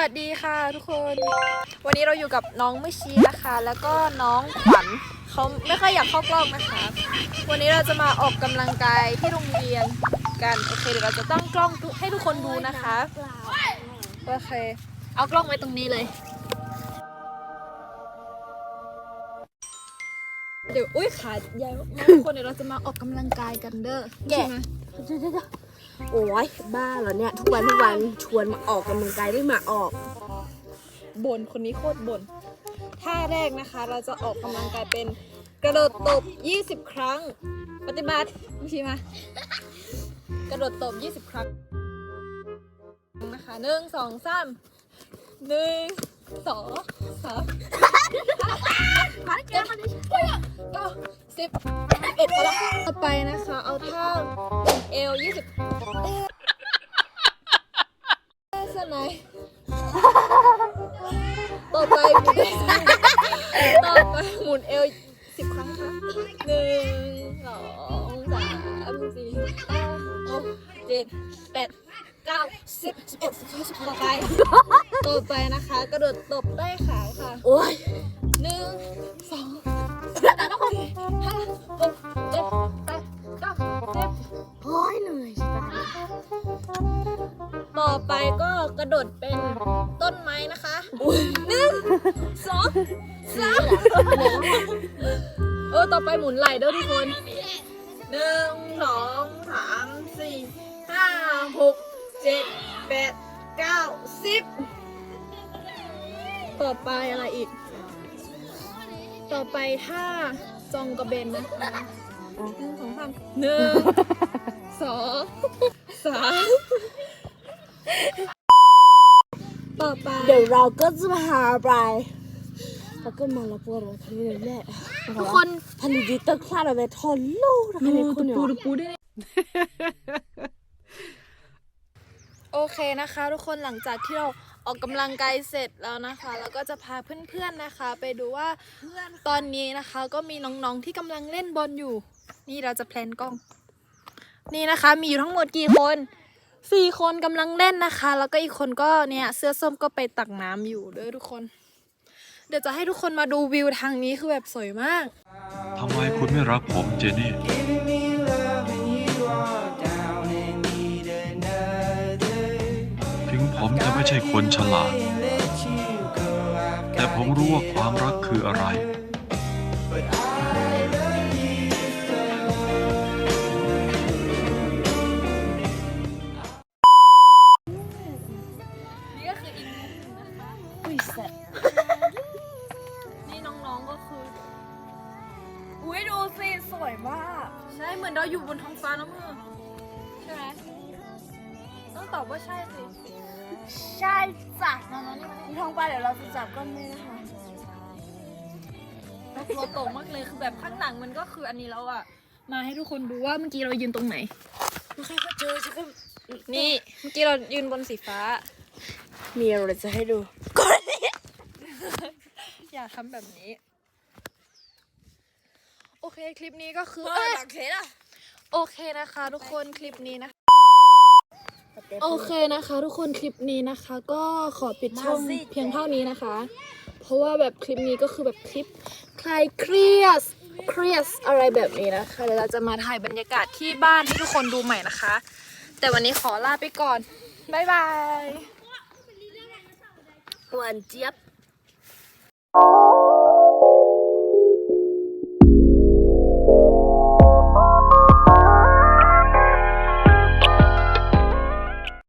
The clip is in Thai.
วัสดีค่ะทุกคน วันนี้เราอยู่กับน้องไม่ชีนะคะ แล้วก็น้องขวัญเขาไม่ค่อยอยากเข้ากล้องนะคะ วันนี้เราจะมาออกกำลังกายที่โรงเรียนกัน โอเคเดี๋ยวเราจะตั้งกล้องให้ทุกคนดูนะคะ โอเค เอากล้องไว้ตรงนี้เลย เดี๋ยว อุ้ยขาใหญ่มากทุกคนเดี๋ยวเราจะมาออกกำลังกายกันเด้อแก่ โอ้ยบ้าเหรอเนี่ย ทุกวันทุกวันชวนมาออกกำลังกายไม่มาออกบ่นคนนี้โคตรบ่นท่าแรกนะคะ เราจะออกกำลังกายเป็นกระโดดตบ 20 ครั้ง ปฏิบัติไม่ใช่ไหมกระโดดตบ 20 ครั้งนะคะหนึ่งสองสามหนึ่งสองสามห้าเจ็ดแปดเก้า สิบเอ็ดพอแล้วต่อไปนะคะ เอาท่าเอว20เอ๊ะสนายต่อไปหมุนต่อไปหมุนเอวสิบครั้งค่ะหนึ่งสองสามสี่ห้าหกเจ็ดแปดเก้าสิบสิบเอ็ดสิบสองสิบต่อไป ต่อไปนะคะ กระโดดตบได้ขาค่ะ โอ้ย สิบโอ้ยเหนื่อยจังต่อไปก็กระโดดเป็นต้นไม้นะคะหนึ่งสองสามเออต่อไปหมุนไหล่เด้อทุกคนหนึ่งสองสามสี่ห้าหกเจ็ดแปดเก้าสิบต่อไปอะไรอีก ต่อไปถ้าจองกระเบนนะคะ หนึ่งสองสามหนึ่งสองสามต่อไปเดี๋ยวเราก็จะพาไปแล้วก็มาละปวดทันนี้แหละทุกคนทันนี้ต้องคลาดอะไรทอนลูกนะคะในคุณเนี่ยปูปูด้โอเคนะคะ ทุกคนหลังจากที่เรา ออกกำลังกายเสร็จแล้วนะคะแล้วก็จะพาเพื่อนๆนะคะ ไปดูว่าตอนนี้นะคะ ก็มีน้องๆที่กำลังเล่นบอลอยู่ นี่เราจะแพลนกล้อง นี่นะคะมีอยู่ทั้งหมดกี่คนสี่คนกำลังเล่นนะคะ แล้วก็อีกคนก็เนี่ยเสื้อส้มก็ไปตักน้ำอยู่ด้วยทุกคน เดี๋ยวจะให้ทุกคนมาดูวิวทางนี้คือแบบสวยมากทำไมคุณไม่รักผมเจนี่ ไม่ใช่คนฉลาด And let you go. I've แต่ got ผมรู้ว่าความรักคืออะไร but I love you so. นี่ก็คืออีกมุมหนึ่งนะคะ อุ้ยแซ่บนี่น้องๆก็คือ อุ้ยดูสิสวยมาก ใช่เหมือนเราอยู่บนท้องฟ้าน้ำมือ ใช่ไหมต้องตอบว่าใช่สิ ใช่จ้ะนอนนี่มันมีท้องปลาเดี๋ยวเราจะจับก้อนเมฆนะคะเราตัวโตมากเลยคือแบบข้างหลังมันก็คืออันนี้แล้วอะมาให้ทุกคนดูว่าเมื่อกี้เรายืนตรงไหนไม่เคยก็เจอจะก็นี่เมื่อกี้เรายืนบนสีฟ้า มีอะไรจะให้ดูอย่าทำแบบนี้ โอเคคลิปนี้ก็คือเอเอ้อยเคล่ะโอเคนะคะ ทุกคนคลิปนี้นะคะ โอเคนะคะ ทุกคนคลิปนี้นะคะ ก็ขอปิดช่องเพียงเท่านี้นะคะ เพราะว่าแบบคลิปนี้ก็คือแบบคลิปคลายเครียดเครียดอะไรแบบนี้นะคะเดี๋ยวเราจะมาถ่ายบรรยากาศที่บ้านให้ทุกคนดูใหม่นะคะ แต่วันนี้ขอลาไปก่อนบ๊ายบายหวานเจี๊ยบ